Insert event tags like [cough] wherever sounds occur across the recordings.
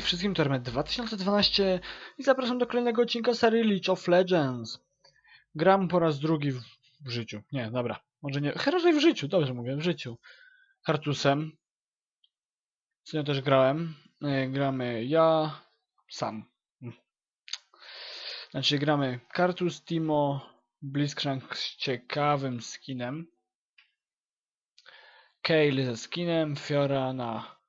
Wszystkim, to Hermet 2012 i zapraszam do kolejnego odcinka serii League of Legends. Gram po raz drugi w, w życiu. Nie, dobra. Może nie. Raczej w życiu, dobrze mówię, w życiu. Hartusem. Z nią też grałem. E, Gramy ja sam. Hm. Znaczy gramy Kartus, Timo, Blitzcrank z ciekawym skinem. Kale ze skinem, Fiora na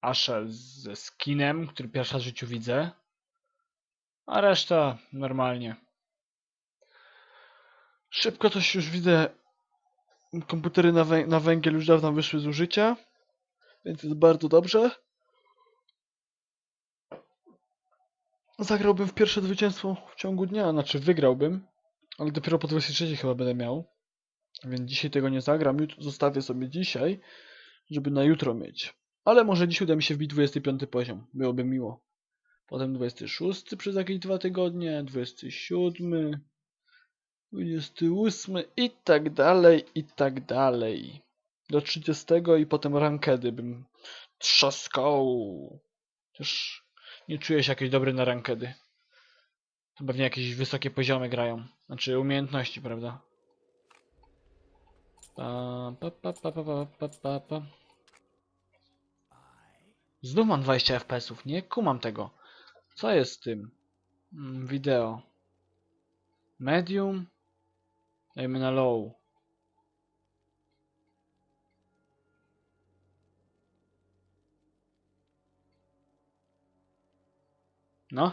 Ashe ze skinem, który pierwszy raz w życiu widzę. A reszta normalnie. Szybko coś już widzę. Komputery na, wę na węgiel już dawno wyszły z użycia. Więc jest bardzo dobrze. Zagrałbym w pierwsze zwycięstwo w ciągu dnia, znaczy wygrałbym. Ale dopiero po 23 chyba będę miał. Więc dzisiaj tego nie zagram. Zostawię sobie dzisiaj, żeby na jutro mieć. Ale może dziś uda mi się wbić 25 poziom. Byłoby miło. Potem 26 przez jakieś dwa tygodnie, 27, 28 i tak dalej, i tak dalej. Do 30 i potem rankedy bym trzaskał. Też nie czuję się jakiś dobry na rankedy. To pewnie jakieś wysokie poziomy grają. Znaczy umiejętności, prawda? Pa, pa, pa, pa, pa, pa, pa, pa. Znów mam 20 FPS-ów, nie kumam tego. Co jest z tym? Mm, Wideo. Medium. Dajmy na low. No.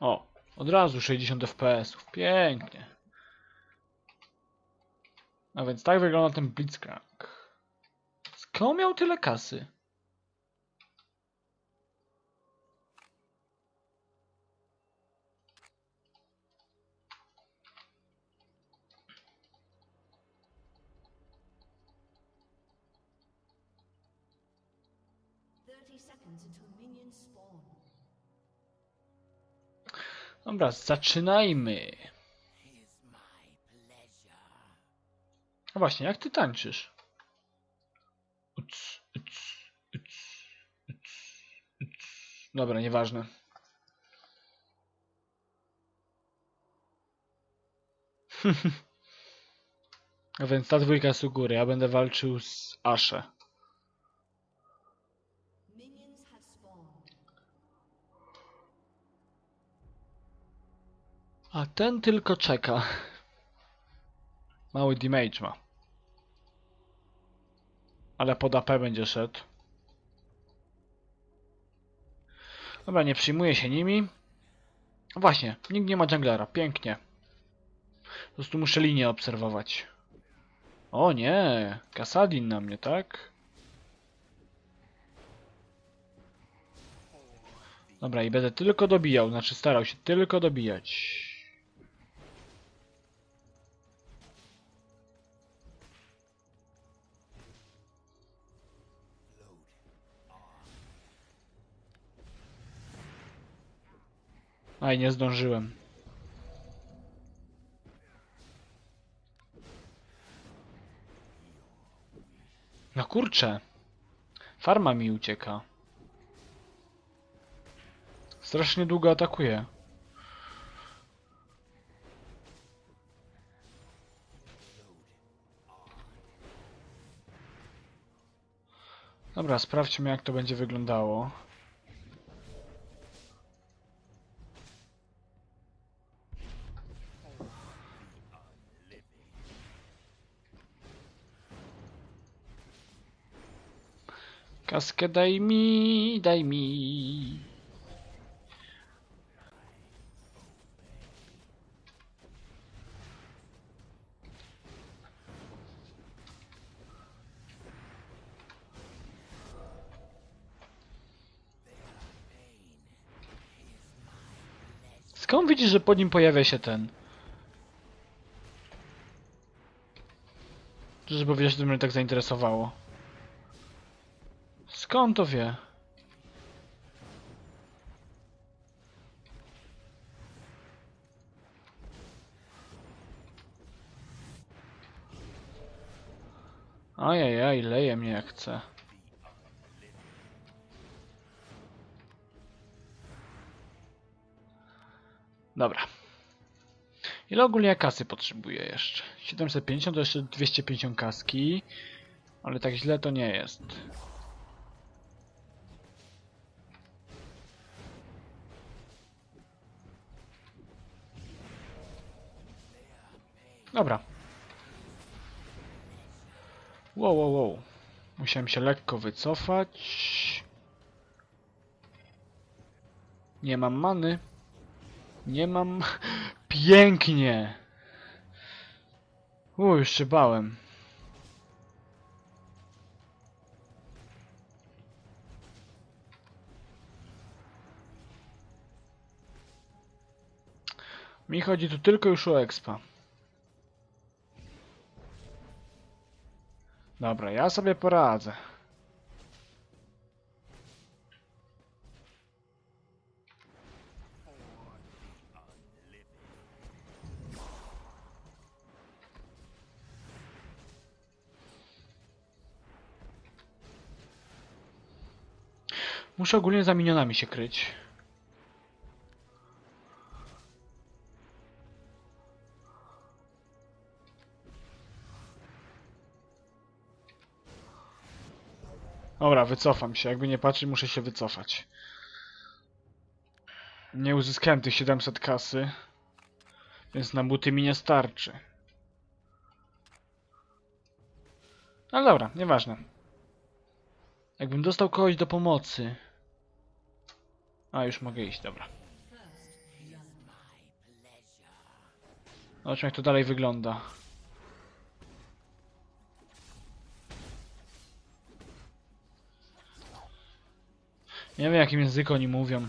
O, od razu 60 FPS-ów. Pięknie. A więc tak wygląda ten Blitzcrank. Skąd miał tyle kasy? Dobra, zaczynajmy. No właśnie, jak ty tańczysz? Uc, uc, uc, uc, uc. Dobra, nieważne. A [laughs] więc ta dwójka u góry, ja będę walczył z spawned. A ten tylko czeka. Mały damage ma. Ale pod AP będzie szedł. Dobra, nie przyjmuję się nimi. Właśnie, nikt nie ma junglera. Pięknie. Po prostu muszę linię obserwować. O nie, Kasadin na mnie, tak? Dobra, i będę tylko dobijał, znaczy starał się tylko dobijać. Aj, nie zdążyłem. No kurczę. Farma mi ucieka. Strasznie długo atakuje. Dobra, sprawdźmy jak to będzie wyglądało. Kaskę daj mi, daj mi. Skąd widzisz, że pod nim pojawia się ten? Żeby powiedzieć, że mnie tak zainteresowało. Skąd to wie? Ajajaj, leje mnie jak chce. Dobra. Ile ogólnie kasy potrzebuję jeszcze? 750 to jeszcze 250 kaski. Ale tak źle to nie jest. Dobra. Wow, wow, wow. Musiałem się lekko wycofać. Nie mam many. Nie mam... [laughs] Pięknie! U, już się bałem. Mi chodzi tu tylko już o expa. Dobra, ja sobie poradzę. Muszę ogólnie za minionami się kryć. Dobra, wycofam się. Jakby nie patrzeć, muszę się wycofać. Nie uzyskałem tych 700 kasy. Więc na buty mi nie starczy. Ale dobra, nieważne. Jakbym dostał kogoś do pomocy. A, już mogę iść, dobra. Zobaczmy jak to dalej wygląda. Nie wiem jakim języku oni mówią.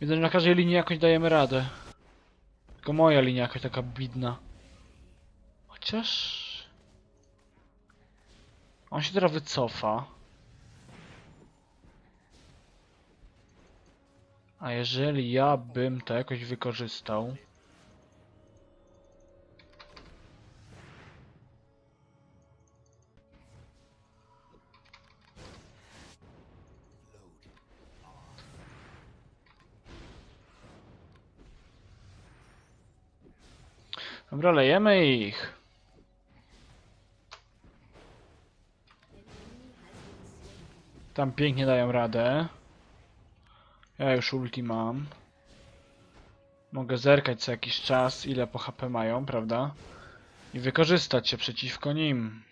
Widzę, że na każdej linii jakoś dajemy radę. Tylko moja linia jakaś taka bidna. Chociaż... On się teraz wycofa. A jeżeli ja bym to jakoś wykorzystał... Dobra, lejemy ich. Tam pięknie dają radę. Ja już ulti mam. Mogę zerkać co jakiś czas, ile po HP mają, prawda? I wykorzystać się przeciwko nim.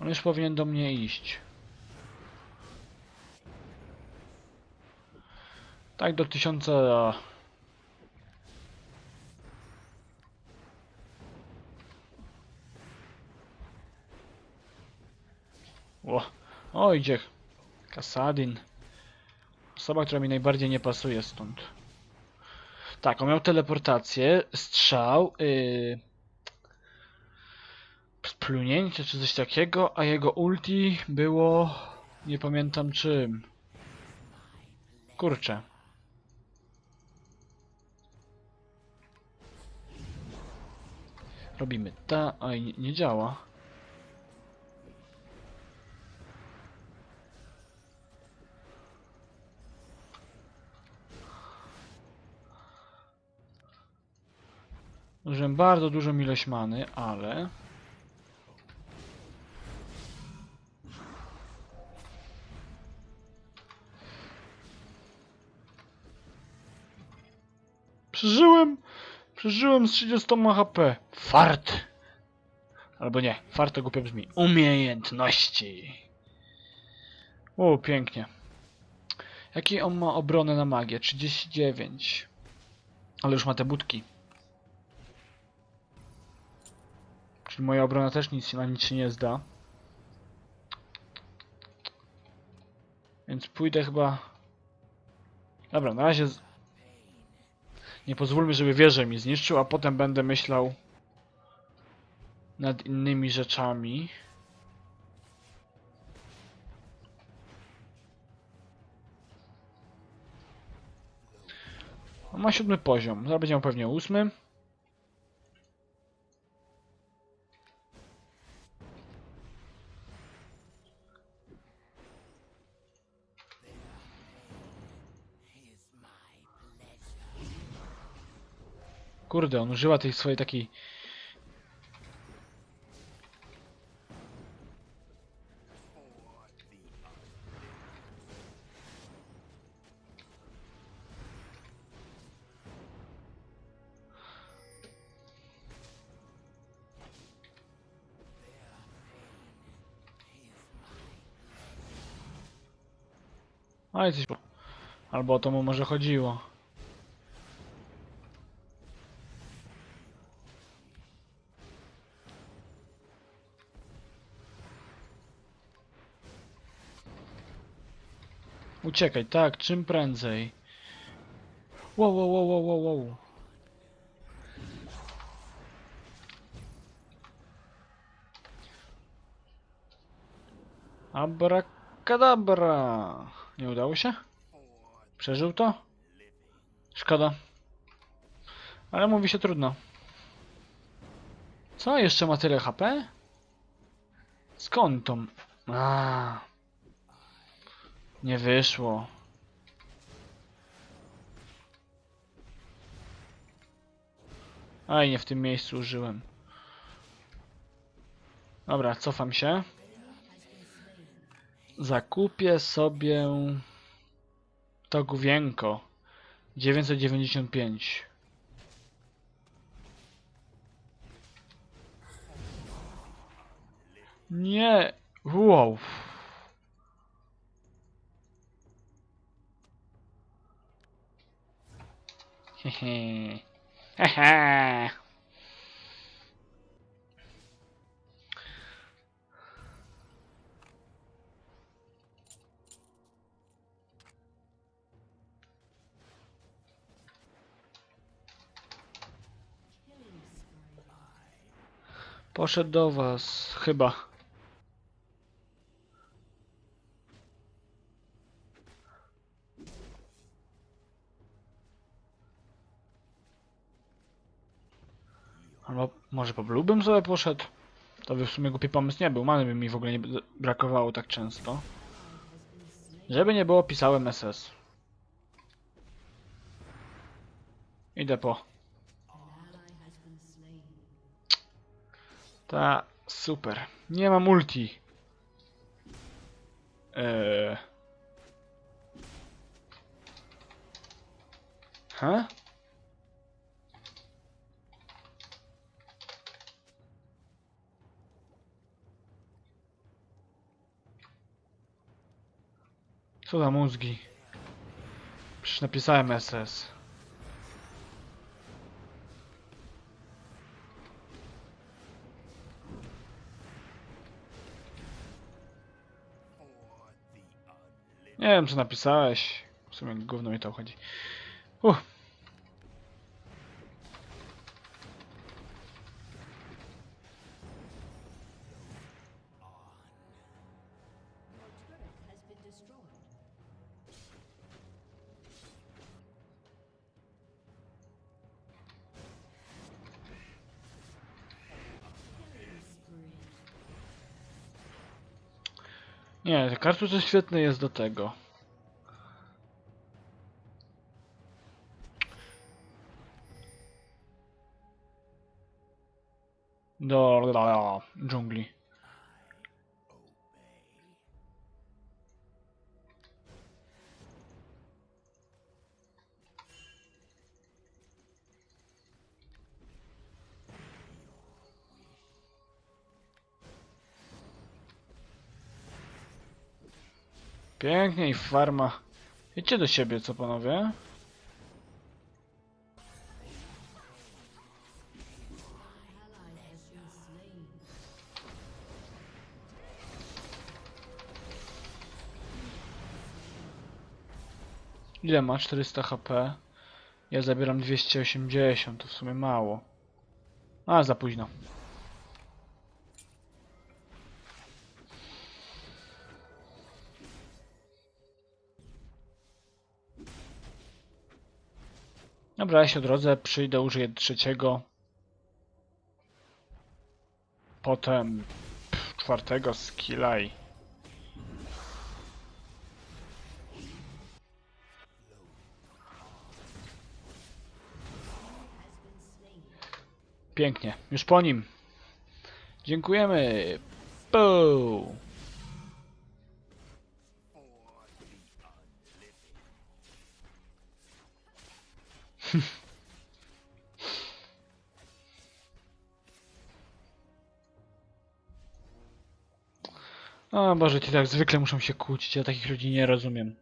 On już powinien do mnie iść. Tak do tysiąca... O, o idzie Kasadin. Osoba, która mi najbardziej nie pasuje stąd. Tak, on miał teleportację, strzał, yy, splunięcie czy coś takiego, a jego ulti było... nie pamiętam czym. Kurczę. Robimy ta, a nie, nie działa. Użyłem bardzo dużą ilość many, ale... Przeżyłem! Przeżyłem z 30 HP. Fart! Albo nie, fart to głupio brzmi. Umiejętności. O, pięknie. Jaki on ma obronę na magię? 39. Ale już ma te budki. Czyli moja obrona też nic na nic się nie zda. Więc pójdę chyba... Dobra, na razie... Z... Nie pozwólmy, żeby wieżę mi zniszczył, a potem będę myślał nad innymi rzeczami. On ma siódmy poziom, zaraz będzie miał pewnie ósmy. Kurde, on używa tej swojej takiej... Ale coś... po- Albo o to mu może chodziło. Uciekaj, tak, czym prędzej. Wow, wow, wow, wow, wow, wow. Abracadabra. Nie udało się? Przeżył to? Szkoda. Ale mówi się trudno. Co? Jeszcze ma tyle HP? Skąd to? A. Nie wyszło. Aj, nie w tym miejscu użyłem. Dobra, cofam się. Zakupię sobie to główienko. 995. Nie. Wow. Poszedł do was, chyba. Może po blue bym sobie poszedł? To by w sumie głupi pomysł nie był, many by mi w ogóle nie brakowało tak często. Żeby nie było, pisałem SS. Idę po. Ta, super. Nie ma multi. Eee. Ha? Co za mózgi? Przecież napisałem SS. Nie wiem, co napisałeś. W sumie gówno mi to chodzi. Uff. Nie, te kartusze świetne jest do tego. Do, do, do dżungli. Pięknie i farma. Idźcie do siebie, co panowie? Ile ma? 400 HP. Ja zabieram 280, to w sumie mało. A, za późno. Dobra, ja się odrodzę, przyjdę, użyję trzeciego. Potem pff, czwartego skilla i... Pięknie. Już po nim. Dziękujemy. Puu. [laughs] O Boże, ci tak zwykle muszą się kłócić, ja takich ludzi nie rozumiem.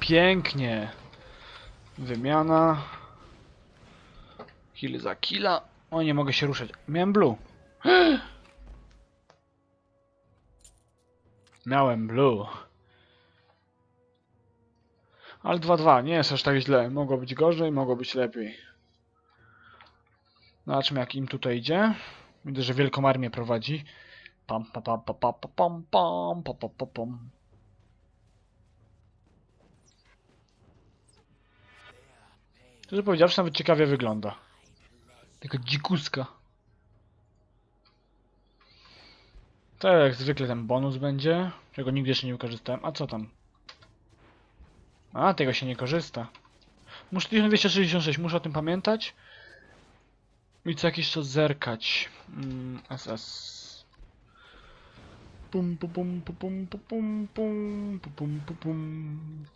Pięknie. Wymiana. Kill za killa. O, nie mogę się ruszać. Miałem blue. [gasps] Miałem blue. Ale 2-2, nie jest aż tak źle. Mogło być gorzej, mogło być lepiej. Zobaczmy jak im tutaj idzie. Widzę, że wielką armię prowadzi. Pam, pam, pam, pam, pam, pam, pam, pam, pam, pam, pam. Szczerze powiedziawszy, nawet ciekawie wygląda. Taka dzikuska. To jak zwykle ten bonus będzie, czego nigdy jeszcze nie wykorzystałem. A co tam? A, tego się nie korzysta. Muszę 1266, muszę o tym pamiętać. I co jakiś czas zerkać. Mm, SS. Pum pum pum pum pum pum pum pum pum pum pum.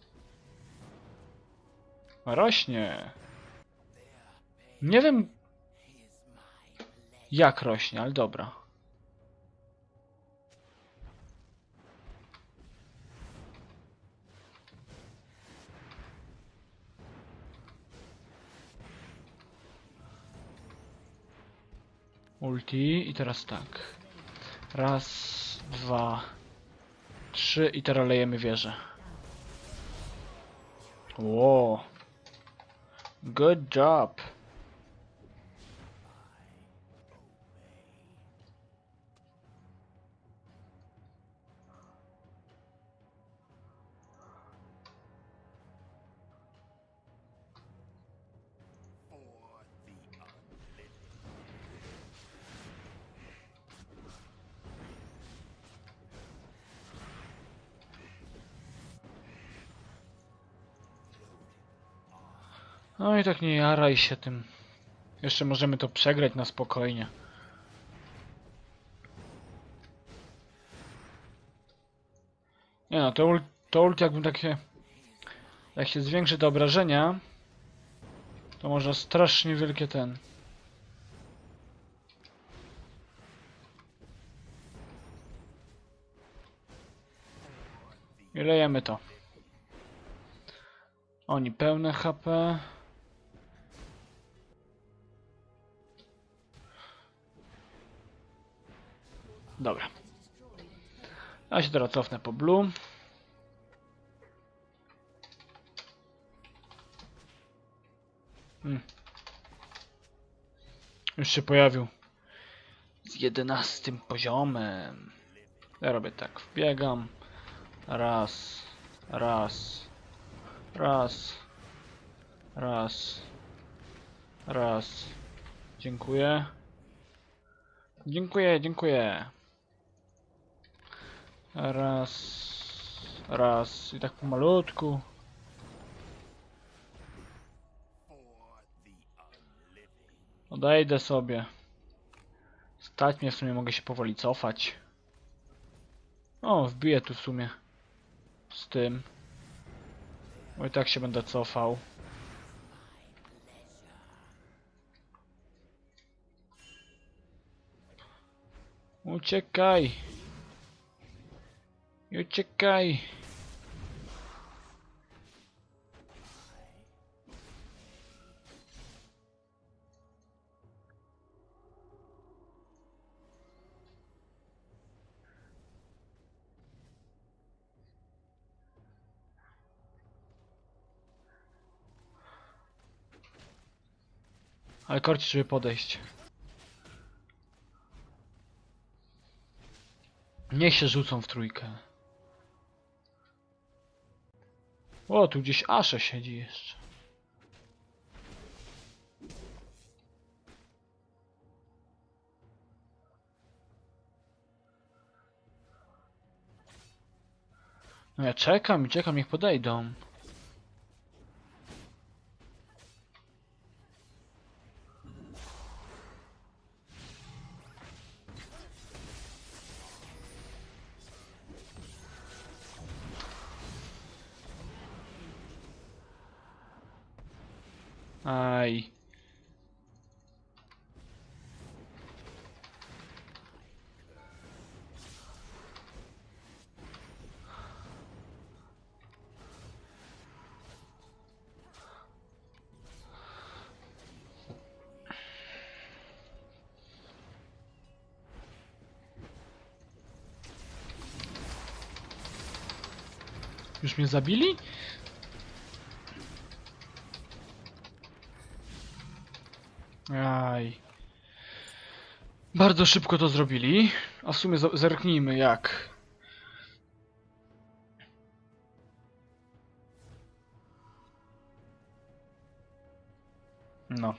Rośnie. Nie wiem jak rośnie, ale dobra. Ulti i teraz tak. Raz, dwa, trzy i teraz lejemy wieżę. Wow. Good job. No i tak nie jaraj się tym. Jeszcze możemy to przegrać na spokojnie. Nie no, to ult, to ult jakbym takie... Jak się zwiększy te obrażenia, to można strasznie wielkie ten... I lejemy to. Oni pełne HP. Dobra. Ja się teraz cofnę po blue. Hmm. Już się pojawił. Z jedenastym poziomem. Ja robię tak. Wbiegam. Raz. Raz. Raz. Raz. Raz. Dziękuję. Dziękuję, dziękuję. Raz. Raz. I tak pomalutku. Odejdę sobie. Stać mnie w sumie, mogę się powoli cofać. O, wbiję tu w sumie. Z tym. Bo i tak się będę cofał. Uciekaj! Uciekaj! Ale korci, żeby podejść. Niech się rzucą w trójkę. O, tu gdzieś Asza siedzi jeszcze. No ja czekam i czekam, niech podejdą. Już mnie zabili? Aj. Bardzo szybko to zrobili. A w sumie zerknijmy jak. No.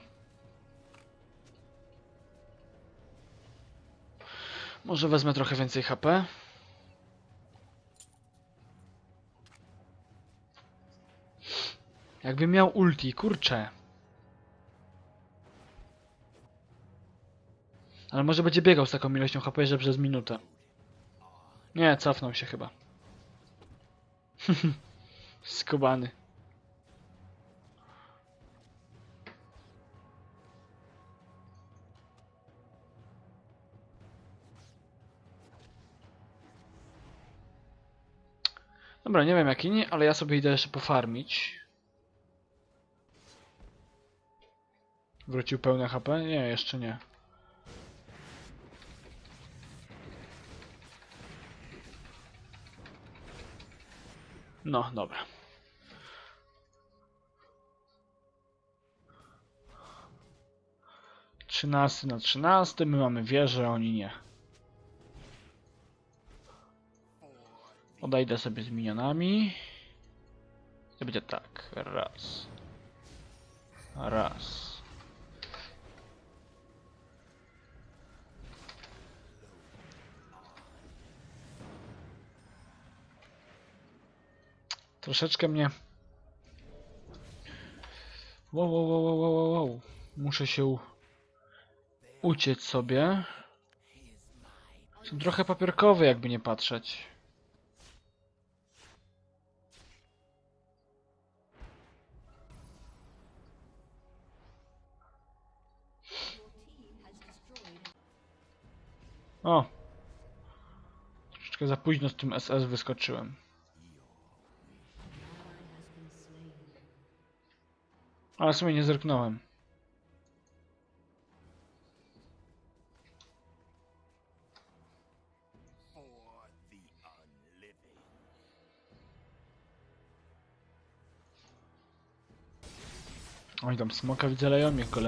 Może wezmę trochę więcej HP. Jakby miał ulti, kurczę. Ale może będzie biegał z taką ilością HP, że przez minutę. Nie, cofnął się chyba. [laughs] Skubany. Dobra, nie wiem jak inni, ale ja sobie idę jeszcze pofarmić. Wrócił pełne HP? Nie, jeszcze nie. No, dobra. Trzynasty na trzynasty, my mamy wieżę, oni nie. Odejdę sobie z minionami. I będzie tak. Raz. Raz. Troszeczkę mnie... Wow, wow, wow, wow, wow, wow. Muszę się uciec sobie. Są trochę papierkowe, jakby nie patrzeć. O! Troszeczkę za późno z tym SS wyskoczyłem. Ale w sumie nie zerknąłem. Oni tam smoka widzę leją, go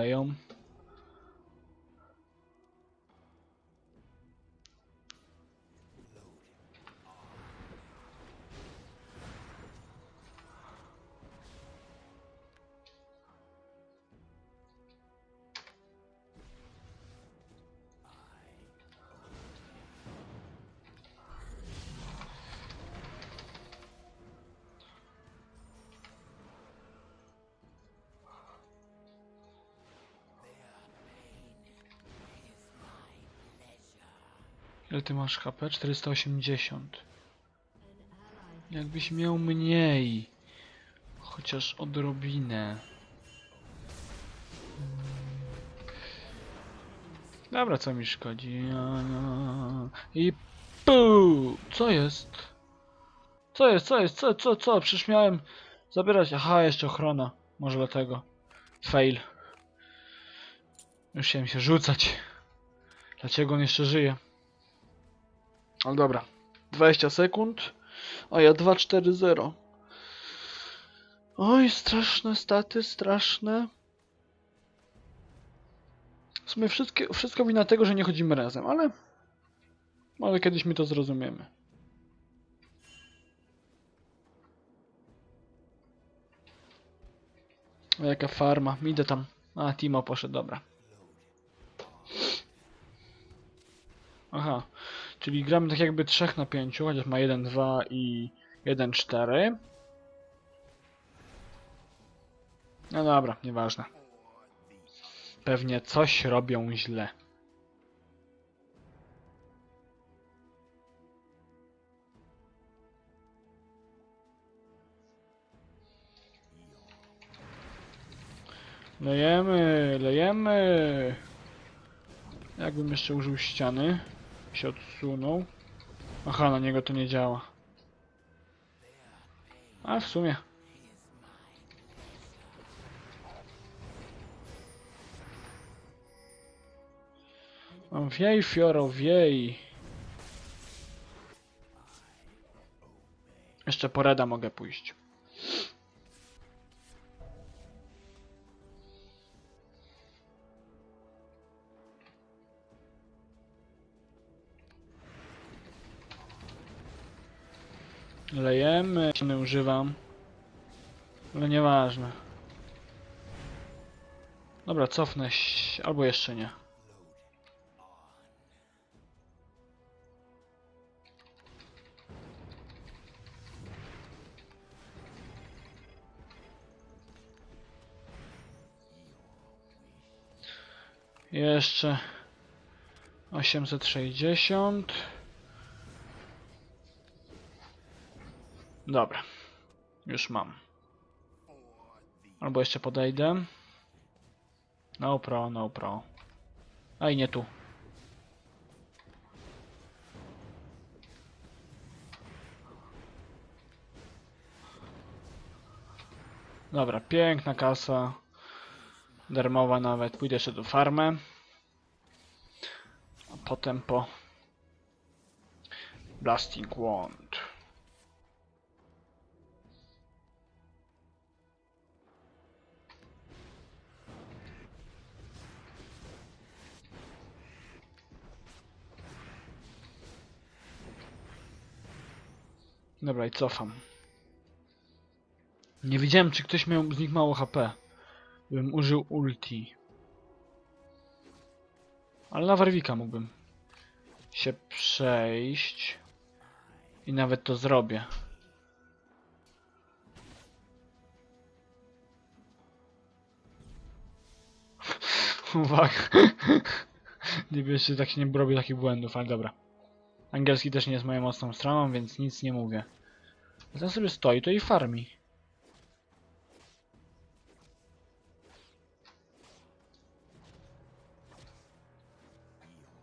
Ile ty masz HP? 480. An ally Jakbyś miał mniej. Chociaż odrobinę. Dobra, co mi szkodzi? I pu! Co jest? Co jest? Co jest? Co? Co? Co? Przecież miałem zabierać. Aha, jeszcze ochrona. Może dlatego. Fail. Już chciałem się rzucać. Dlaczego on jeszcze żyje? Ale dobra. 20 sekund. A ja 2-4-0. Oj, straszne staty, straszne. W sumie wszystkie, wszystko wina tego, że nie chodzimy razem, ale... Ale kiedyś my to zrozumiemy. A jaka farma? Idę tam. A, Timo poszedł, dobra. Aha. Czyli gramy tak jakby 3 na 5, chociaż ma 1, 2 i 1-4. No dobra, nieważne. Pewnie coś robią źle. Lejemy, lejemy. Jakbym jeszcze użył ściany, się odsunął. Aha, na niego to nie działa. A w sumie. Wiej, Fioro, wiej. Jeszcze po Reda mogę pójść. Lejemy, nie używam. Ale nieważne. Dobra, cofnę się, albo jeszcze nie. Jeszcze 860. Dobra. Już mam. Albo jeszcze podejdę. No pro, no pro. A i nie tu. Dobra, piękna kasa. Darmowa nawet. Pójdę jeszcze do farmę. A potem po Blasting Wand. Dobra, i cofam. Nie wiedziałem, czy ktoś miał z nich mało HP. Bym użył ulti. Ale na Warwika mógłbym się przejść. I nawet to zrobię. [laughs] Uwaga. [laughs] Nie wiesz, tak nie robię takich błędów, ale dobra. Angielski też nie jest moją mocną stroną, więc nic nie mówię. A ten sobie stoi, to i farmi.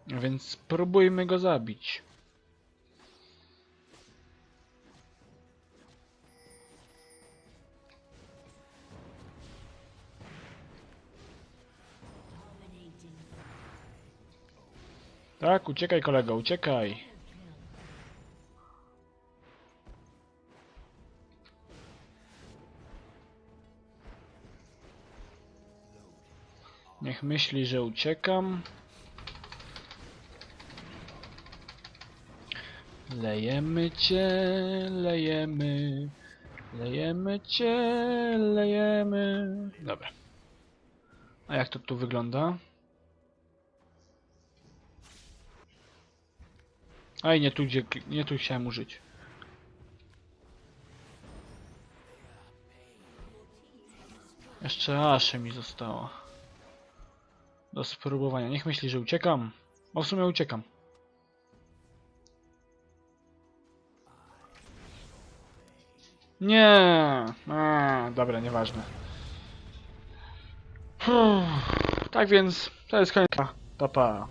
Więc spróbujmy go zabić. Tak, uciekaj kolego, uciekaj. Myśli, że uciekam. Lejemy cię, lejemy. Lejemy cię, lejemy. Dobra. A jak to tu wygląda? Aj, nie tu, gdzie, nie tu chciałem użyć. Jeszcze Asze mi zostało. Do spróbowania. Niech myśli, że uciekam. Bo w sumie uciekam. Nie. A, dobra, nieważne. Uff, Tak więc, to jest koniec. Pa, pa.